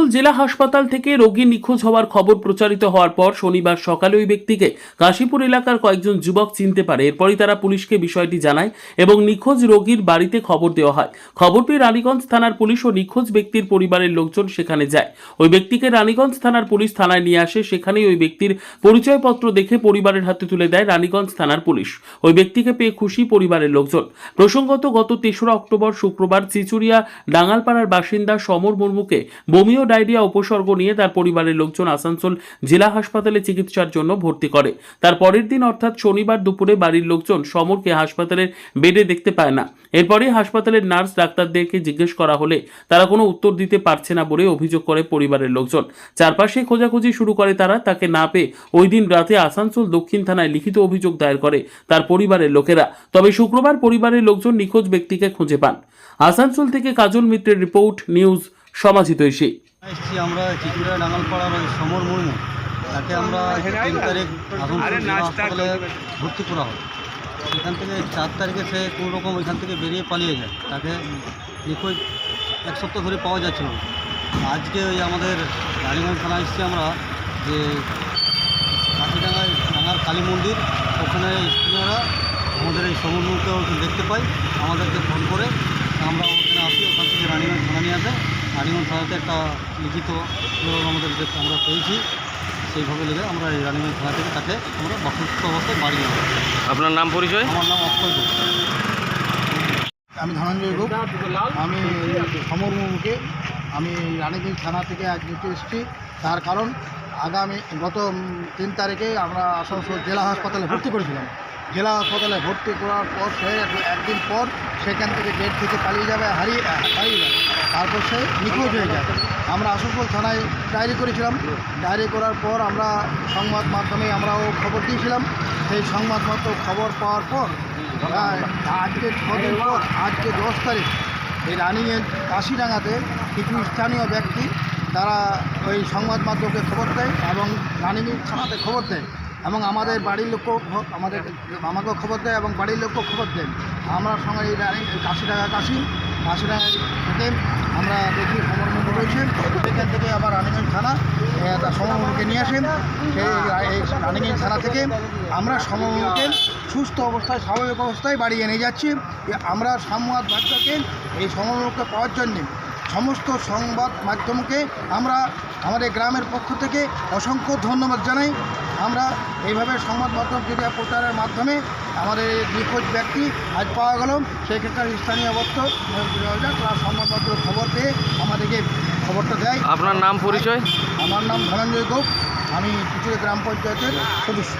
আসানসোল জেলা হাসপাতাল থেকে রোগী নিখোঁজ হওয়ার খবর প্রচারিত হওয়ার পর শনিবার সকালে ওই ব্যক্তিকে কাশীপুর এলাকার কয়েকজন যুবক চিনতে পারে। এরপরই তারা পুলিশকে বিষয়টি জানায় এবং নিখোঁজ রোগীর বাড়িতে খবর দেওয়া হয়। খবর পেয়ে রানীগঞ্জ থানার পুলিশ ও নিখোঁজ ব্যক্তির পরিবারের লোকজন সেখানে যায়। ওই ব্যক্তিকে রানীগঞ্জ থানার পুলিশ থানায় নিয়ে আসে। সেখানেই ওই ব্যক্তির পরিচয়পত্র দেখে পরিবারের হাতে তুলে দেয় রানীগঞ্জ থানার পুলিশ। ওই ব্যক্তিকে পেয়ে খুশি পরিবারের লোকজন। প্রসঙ্গত গত তেসরা অক্টোবর শুক্রবার চিচুরিয়া ডাঙ্গালপাড়ার বাসিন্দা সমর মুর্মুকে বমি ও ডায়রিয়া, উপসর্গ নিয়ে তার পরিবারের লোকজন আসানসোল জেলা হাসপাতালে চিকিৎসার জন্য ভর্তি করে। তার পরের দিন অর্থাৎ শনিবার দুপুরে বাড়ির লোকজন সমরকে হাসপাতালের বেডে দেখতে পায় না। এরপরে হাসপাতালের নার্স ডাক্তারদেরকে জিজ্ঞেস করা হলে তারা কোনো উত্তর দিতে পারছে না বলে অভিযোগ করে পরিবারের লোকজন। চারপাশে খোঁজাখুঁজি শুরু করে তারা, তাকে না পেয়ে ওই দিন রাতে আসানসোল দক্ষিণ থানায় লিখিত অভিযোগ দায়ের করে তার পরিবারের লোকেরা। তবে শুক্রবার পরিবারের লোকজন নিখোঁজ ব্যক্তিকে খুঁজে পান। আসানসোল থেকে কাজল মিত্রের রিপোর্ট, নিউজ সমাজিতৈষী এসছি আমরা চিচুড়া ডাঙ্গালপাড়ার ওই সমর মুর্মু। তাকে আমরা তিন তারিখ আসানসোল হাসপাতালে ভর্তি করা হয়। সেখান থেকে চার তারিখে সে কোনো রকম ওইখান থেকে বেরিয়ে পালিয়ে যায়। তাকে নিখোঁজ এক সপ্তাহ ধরে পাওয়া যাচ্ছিল না। আজকে ওই আমাদের রানীগঞ্জ থানা এসছি আমরা যে কাঠিডাঙ্গায় ডাঙ্গার কালী মন্দির। ওখানে স্থানীয়রা আমাদের এই সমন্বয়কে দেখতে পাই। আমাদেরকে ফোন করে আমরা ওখানে আসি ওখান থেকে রানীগঞ্জ থানা নিয়ে আসে। রানীগঞ্জ থানাতে একটা লিখিত আমাদের যে আমরা পেয়েছি সেইভাবে লেগে আমরা এই রানীগঞ্জ থানা থেকে তাকে আমরা বাসুস্থ অবস্থায় বাড়ি আসি। আপনার নাম পরিচয়? আমার নাম অক্ষয় ঘোষ। আমি ধনঞ্জয় গোপ আমি সমর মুখে আমি রানীগঞ্জ থানা থেকে আজ নিতে এসেছি। তার কারণ আগামী গত তিন তারিখে আমরা আসানসোল জেলা হাসপাতালে ভর্তি করেছিলাম। জেলা হাসপাতালে ভর্তি করার পর সে এক- একদিন পর সেখান থেকে গেট থেকে পালিয়ে যাবে, হারিয়ে হারিয়ে যাবে। তারপর সে নিখোঁজ হয়ে যায়। আমরা আসানসোল থানায় ডায়েরি করেছিলাম। ডায়েরি করার পর আমরা সংবাদ মাধ্যমে আমরাও খবর দিয়েছিলাম। সেই সংবাদ মাধ্যম খবর পাওয়ার পর আজকে ছদিন পর, আজকে দশ তারিখ, এই রানিংয়ের কাশিডাঙ্গাতে কিছু স্থানীয় ব্যক্তি তারা ওই সংবাদ মাধ্যমকে খবর দেয় এবং রানিং থানাতে খবর দেয়। এবং আমাদের বাড়ির লোকও খ- আমাদের আমাকেও খবর দেয় এবং বাড়ির লোকও খবর দেন। আমরা সঙ্গে এই রানিং কাশিডাঙ্গা কাশি কাশিডাঙ্গা থেকে আমরা দেখি সমরমুখ রয়েছে সেখান থেকে আবার রানিগঞ্জ থানা সমরমুখকে নিয়ে আসেন। সেই রানিগঞ্জ থানা থেকে আমরা সমরমুখকে সুস্থ অবস্থায়, স্বাভাবিক অবস্থায় বাড়ি এনে যাচ্ছি। আমরা সংবাদ মাধ্যমকে এই সমরমুখকে পাওয়ার জন্যে সমস্ত সংবাদ মাধ্যমকে আমরা আমাদের গ্রামের পক্ষ থেকে অসংখ্য ধন্যবাদ জানাই। আমরা এইভাবে সংবাদ মাধ্যম যদি প্রচারের মাধ্যমে আমাদের নিখোঁজ ব্যক্তি আজ পাওয়া গেল। সেক্ষেত্রে স্থানীয় অবস্থ সংবাদ মাধ্যম খবর পেয়ে আমাদেরকে খবরটা দেয়। আপনার নাম পরিচয়? আমার নাম ধনঞ্জয় গোপ। আমি কিছু গ্রাম পঞ্চায়েতের সদস্য।